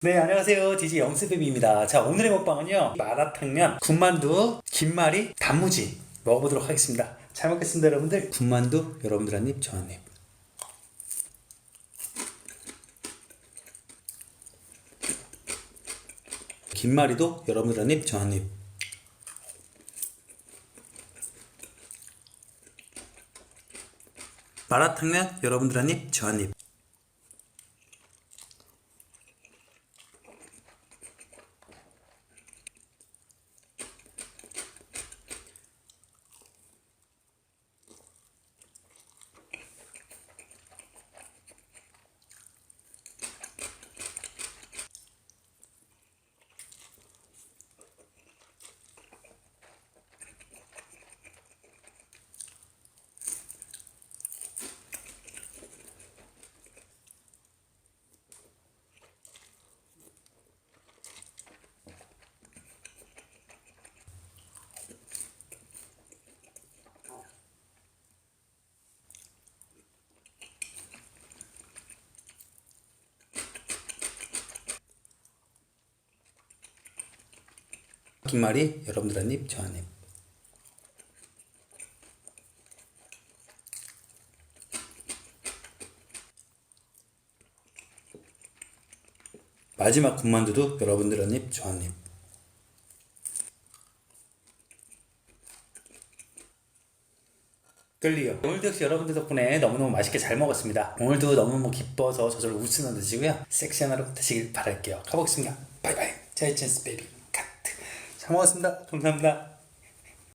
네, 안녕하세요. DJ 영스베비입니다. 자, 오늘의 먹방은요. 마라탕면, 군만두, 김말이, 단무지 먹어보도록 하겠습니다. 잘 먹겠습니다, 여러분들. 군만두, 여러분들 한 입, 저 한 입. 김말이도 여러분들 한 입, 저 한 입. 마라탕면, 여러분들 한 입, 저 한 입. 김말이, 여러분들 한 입, 저 한 입. 마지막 군만두도 여러분들 한 입, 저 한 입. 끌리요. 오늘도 역시 여러분들 덕분에 너무너무 맛있게 잘 먹었습니다. 오늘도 너무너무 기뻐서 저절로 웃으면 드시고요. 섹시한 하루 되시길 바랄게요. 가보겠습니다. 바이바이. 자이찬스 베이비. 잘 먹었습니다. 감사합니다.